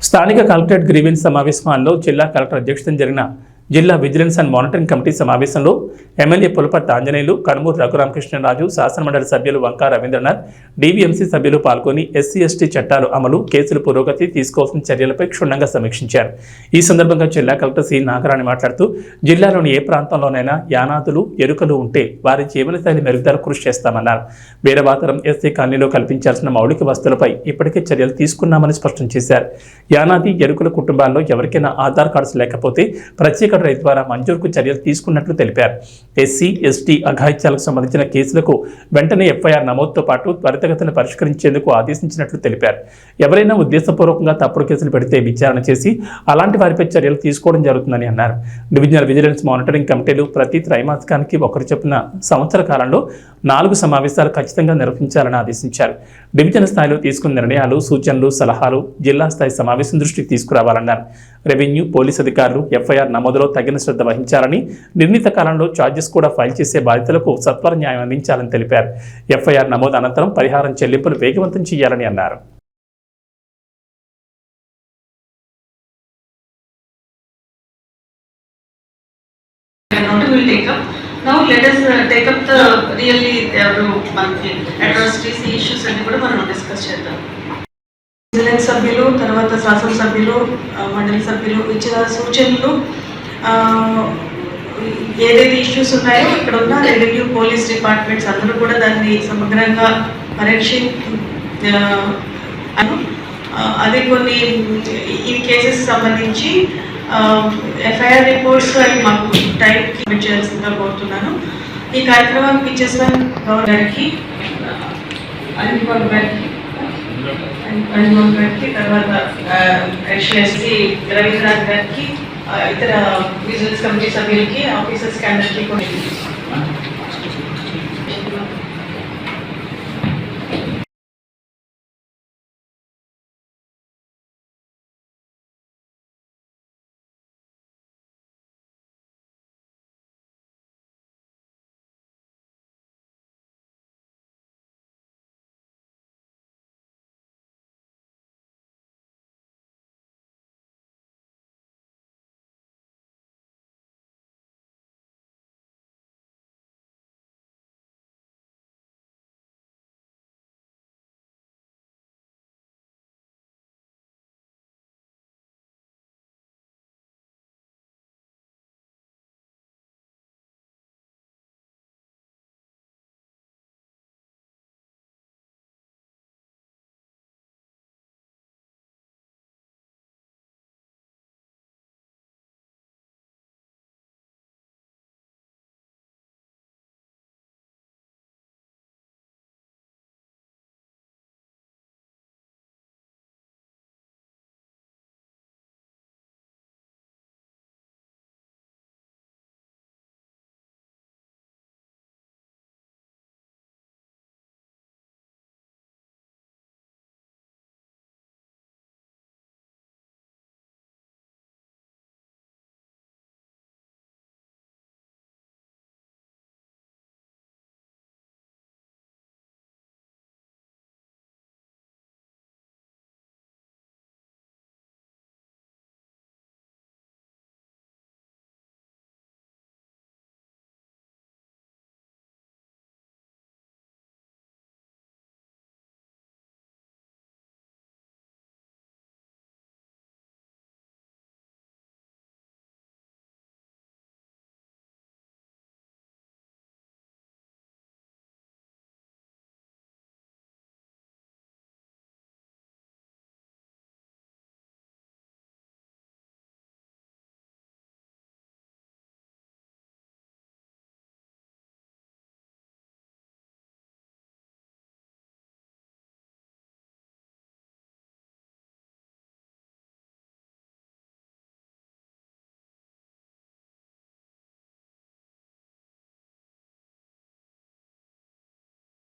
స్థానిక collectorate grievance సమావేశంలో జిల్లా కలెక్టర్ అధ్యక్షతన జరిగిన జిల్లా విజిలెన్స్ అండ్ మానిటరింగ్ కమిటీ సమావేశంలో ఎమ్మెల్యే పులపర్తి ఆంజనేయులు కనుమూరు రఘురామకృష్ణరాజు శాసనమండలి సభ్యులు వంకా రవీంద్రనాథ్ డీవీఎంసీ సభ్యులు పాల్గొని ఎస్సీ ఎస్టీ చట్టాలు అమలు కేసుల పురోగతి తీసుకోవాల్సిన చర్యలపై క్షుణ్ణంగా సమీక్షించారు. ఈ సందర్భంగా జిల్లా కలెక్టర్ సి. నాగరాణి మాట్లాడుతూ జిల్లాలోని ఏ ప్రాంతంలోనైనా యానాదులు ఎరుకలు ఉంటే వారి జీవనశైలి మెరుగుదల కృషి చేస్తామన్నారు. వీరవాతరం ఎస్సీ కాలనీలో కల్పించాల్సిన మౌలిక వస్తువులపై ఇప్పటికే చర్యలు తీసుకున్నామని స్పష్టం చేశారు. యానాది ఎరుకుల కుటుంబాల్లో ఎవరికైనా ఆధార్ కార్డ్స్ లేకపోతే ప్రత్యేక రైతు ద్వారా మంజూరుకు చర్యలు తీసుకున్నట్లు తెలిపారు. ఎస్సీ ఎస్టీ అఘాయిత్యాలకు సంబంధించిన కేసులకు వెంటనే ఎఫ్ఐఆర్ నమోదుతో పాటు త్వరితగతిన పరిష్కరించేందుకు ఆదేశించినట్లు తెలిపారు. ఎవరైనా ఉద్దేశపూర్వకంగా తప్పుడు కేసులు పెడితే విచారణ చేసి అలాంటి వారిపై చర్యలు తీసుకోవడం జరుగుతుందని అన్నారు. డివిజనల్ విజిలెన్స్ మానిటరింగ్ కమిటీలు ప్రతి త్రైమాసికానికి ఒకరు చొప్పున సంవత్సర కాలంలో నాలుగు సమావేశాలు ఖచ్చితంగా నిర్వహించాలని ఆదేశించారు. డివిజన్ స్థాయిలో తీసుకున్న నిర్ణయాలు సూచనలు సలహాలు జిల్లా స్థాయి సమావేశం దృష్టికి తీసుకురావాలన్నారు. రెవెన్యూ పోలీస్ అధికారులు ఎఫ్ఐఆర్ నమోదులో తగిన శ్రద్ధ వహించాలని నిర్ణీత కాలంలో ఛార్జెస్ కూడా ఫైల్ చేసే బాధితులకు సత్వర న్యాయం అందించాలని తెలిపారు ఎఫ్ఐఆర్ నమోదు అనంతరం పరిహారం చెల్లింపులు వేగవంతం చేయాలని అన్నారు. Now let us uh, take up the really uh, మనకి atrocities, ఈ issues అన్ని కూడా మనం డిస్కస్ చేద్దాం. విజిలెన్స్ సభ్యులు తర్వాత శాసనసభ్యులు సభ్యులు మండలి సభ్యులు ఇచ్చిన సూచనలు ఏదైతే ఇష్యూస్ ఉన్నాయో ఇక్కడ ఉన్న రెవెన్యూ పోలీస్ డిపార్ట్మెంట్స్ అందరూ కూడా దాన్ని సమగ్రంగా పరీక్ష అదే కొన్ని ఈ కేసెస్ సంబంధించి ఎఫ్ఐఆర్ రిపోర్ట్స్ అవి మాకు టైం సబ్మిట్ చేయాల్సిందిగా కోరుతున్నాను. ఈ కార్యక్రమానికి ఇచ్చేసిన గౌరవ్ గారికి అనిల్ గారికి అనిల్ బాబు గారికి తర్వాత ఎస్సీ రవీంద్రనాథ్ గారికి ఆ, ఇతర బిజినెస్ కమిటీ సభ్యులకి ఆఫీసర్స్కి అందరికీ కూడా